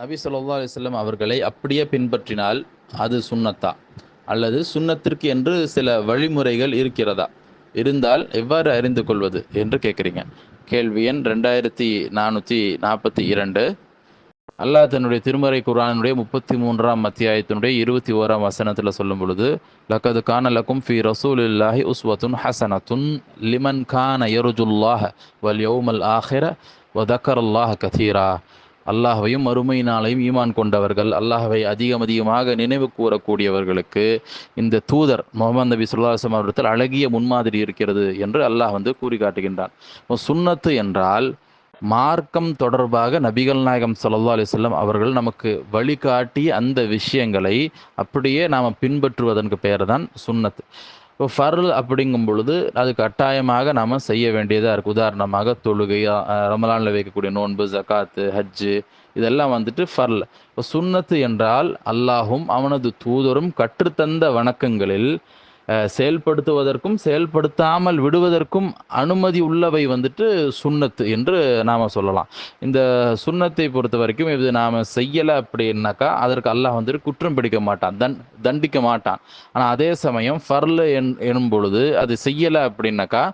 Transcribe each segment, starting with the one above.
நபி சொல்லா அலைஹி அவர்களை அப்படியே பின்பற்றினால் அது சுன்னத்தா அல்லது சுன்னத்திற்கு என்று சில வழிமுறைகள் இருக்கிறதா? இருந்தால் எவ்வாறு அறிந்து கொள்வது என்று கேட்குறீங்க. கேள்வி எண் ரெண்டாயிரத்தி நானூற்றி நாற்பத்தி இரண்டு. அல்லாஹ் தன்னுடைய திருமறை குரானுடைய முப்பத்தி மூன்றாம் அத்தியாயத்தினுடைய இருபத்தி ஓராம் வசனத்தில் சொல்லும் பொழுது லக்கது கான லக்கும் ஃபி ரசூலில்லாஹி உஸ்வத்துன் ஹசனத்துன் லிமன் கான யருஜுல்லாஹ வல் யோமல் ஆஹிர வதக்கரல்லாஹ கதீரா. அல்லாஹையும் மறுமை நாளையும் ஈமான் கொண்டவர்கள் அல்லாஹவை அதிகம் அதிகமாக நினைவு கூறக்கூடியவர்களுக்கு இந்த தூதர் முகமது நபி சுல்லாசம் அவரிடத்தில் அழகிய முன்மாதிரி இருக்கிறது என்று அல்லாஹ் வந்து கூறி காட்டுகின்றான். சுன்னத்து என்றால் மார்க்கம் தொடர்பாக நபிகள் நாயகம் சல்லா அலிசல்லம் அவர்கள் நமக்கு வழிகாட்டிய அந்த விஷயங்களை அப்படியே நாம் பின்பற்றுவதற்கு பெயர் தான் சுன்னத் இப்போ ஃபர்ல் அப்படிங்கும் பொழுது அது கட்டாயமாக நாம் செய்ய வேண்டியதாக இருக்குது உதாரணமாக தொழுகை ரமலானில் வைக்கக்கூடிய நோன்பு ஜக்காத்து ஹஜ்ஜு இதெல்லாம் வந்துட்டு ஃபர்ல். இப்போ சுன்னத்து என்றால் அல்லாஹும் அவனது தூதரும் கற்றுத்தந்த வணக்கங்களில் செயல்படுத்துவதற்கும் செயல்படுத்தாமல் விடுவதற்கும் அனுமதி உள்ளவை வந்துட்டு சுண்ணத்து என்று நாம் சொல்லலாம். இந்த சுண்ணத்தை பொறுத்த வரைக்கும் இது நாம் செய்யலை அப்படின்னாக்கா அதற்கு அல்லாஹ் வந்துட்டு குற்றம் பிடிக்க மாட்டான் தன் தண்டிக்க மாட்டான். ஆனால் அதே சமயம் ஃபர்ல என் எனும் பொழுது அது செய்யலை அப்படின்னாக்கா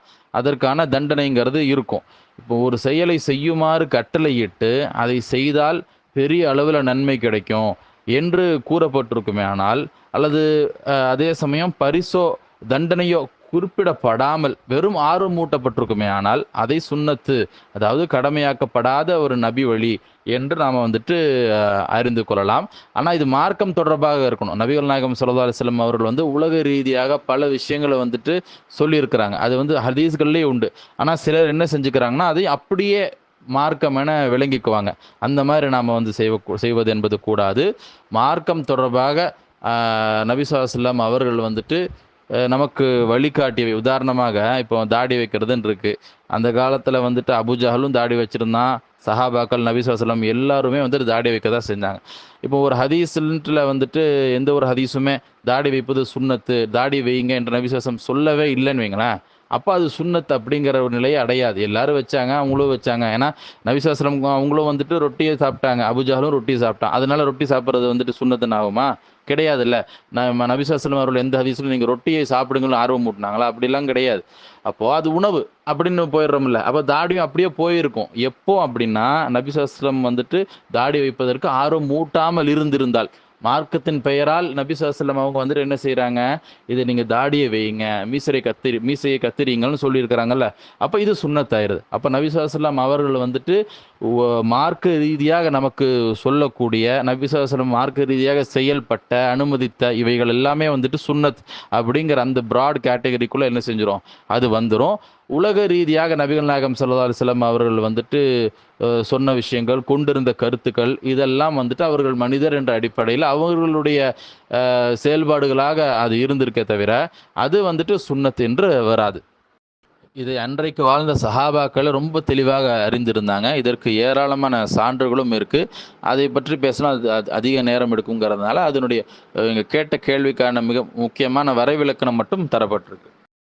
அதற்கான தண்டனைங்கிறது இருக்கும். இப்போ ஒரு செயலை செய்யுமாறு கட்டளையிட்டு அதை செய்தால் பெரிய அளவில் நன்மை கிடைக்கும். என்று கூறப்பட்டிருக்குமே. ஆனால் அல்லது அதே சமயம் பரிசோ தண்டனையோ குறிப்பிடப்படாமல் வெறும் ஆர்வம் மூட்டப்பட்டிருக்குமே ஆனால் அதை சுண்ணத்து அதாவது கடமையாக்கப்படாத ஒரு நபி வழி என்று நாம் வந்துட்டு அறிந்து கொள்ளலாம். ஆனால் இது மார்க்கம் தொடர்பாக இருக்கணும். நபிகள் நாயகம் சல்லா அலிஸ்லம் அவர்கள் வந்து உலக ரீதியாக பல விஷயங்களை வந்துட்டு சொல்லியிருக்கிறாங்க. அது வந்து ஹதீஸ்கள்லேயே உண்டு. ஆனால் சிலர் என்ன செஞ்சுக்கிறாங்கன்னா அதை அப்படியே மார்க்கம் என விளங்கிக்குவாங்க. அந்த மாதிரி நாம் வந்து செய்வ செய்வது என்பது கூடாது. மார்க்கம் தொடர்பாக நபிசாஸ்லாம் அவர்கள் வந்துட்டு நமக்கு வழிகாட்டியவை. உதாரணமாக இப்போ தாடி வைக்கிறதுன்னு இருக்குது அந்த காலத்தில் வந்துட்டு அபுஜஹலும் தாடி வச்சுருந்தான். சஹாபாக்கள் நபிசாஸ்லாம் எல்லாருமே வந்துட்டு தாடி வைக்க தான் செஞ்சாங்க. இப்போ ஒரு ஹதீஸ்ல வந்துட்டு எந்த ஒரு ஹதீஸுமே தாடி வைப்பது சுண்ணத்து தாடி வைங்க என்ற நபிசாசம் சொல்லவே இல்லைன்னு வைங்களேன். அப்போ அது சுண்ணத் அப்படிங்கிற ஒரு நிலையை அடையாது. எல்லாரும் வச்சாங்க அவங்களும் வச்சாங்க. ஏன்னா நவிசாஸ்திரம் அவங்களும் வந்துட்டு ரொட்டியை சாப்பிட்டாங்க. அபுஜாலும் ரொட்டி சாப்பிட்டான். அதனால ரொட்டி சாப்பிட்றது வந்துட்டு சுண்ணத்துன்னு ஆகுமா? கிடையாதுல்ல. நம்ம நபிசாஸ்லம் அவர்கள் எந்த ஹதீஸ்லும் நீங்கள் ரொட்டியை சாப்பிடுங்கன்னு ஆர்வம் மூட்டினாங்களா அப்படிலாம் கிடையாது. அப்போது அது உணவு அப்படின்னு போயிடுறோம்ல. அப்போ தாடியும் அப்படியே போயிருக்கும். எப்போ அப்படின்னா நபிசாஸ்லம் வந்துட்டு தாடி வைப்பதற்கு ஆர்வம் மூட்டாமல் இருந்திருந்தால். மார்க்கத்தின் பெயரால் நபி சாஸ்லம் அவங்க வந்துட்டு என்ன செய்கிறாங்க இது நீங்கள் தாடியை வையுங்க மீசரை கத்திரி மீசையை கத்திரிங்கன்னு சொல்லியிருக்கிறாங்கல்ல. அப்போ இது சுண்ணத்தாயிருது அப்போ நபி சாஸ்லாம் அவர்கள் வந்துட்டு மார்க்க ரீதியாக நமக்கு சொல்லக்கூடிய நபி சுவாசலம் மார்க்க ரீதியாக செயல்பட்ட அனுமதித்த இவைகள் எல்லாமே வந்துட்டு சுன்னத் அப்படிங்கிற அந்த ப்ராட் கேட்டகரிக்குள்ளே என்ன செஞ்சிடும் அது வந்துடும் உலக ரீதியாக நபிகள் நாயகம் சல்லா அலுவலம் அவர்கள் வந்துட்டு சொன்ன விஷயங்கள் கொண்டிருந்த கருத்துக்கள் இதெல்லாம் வந்துட்டு அவர்கள் மனிதர் என்ற அடிப்படையில் அவர்களுடைய செயல்பாடுகளாக அது இருந்திருக்கே தவிர அது வந்துட்டு சுண்ணத் என்று வராது. இது அன்றைக்கு வாழ்ந்த சஹாபாக்கள் ரொம்ப தெளிவாக அறிந்திருந்தாங்க. இதற்கு ஏராளமான சான்றுகளும் இருக்குது அதை பற்றி பேசினா அது அதிக நேரம் எடுக்குங்கிறதுனால அதனுடைய இங்கே கேட்ட கேள்விக்கான மிக முக்கியமான வரைவிலக்கணம் மட்டும் தரப்பட்டிருக்கு.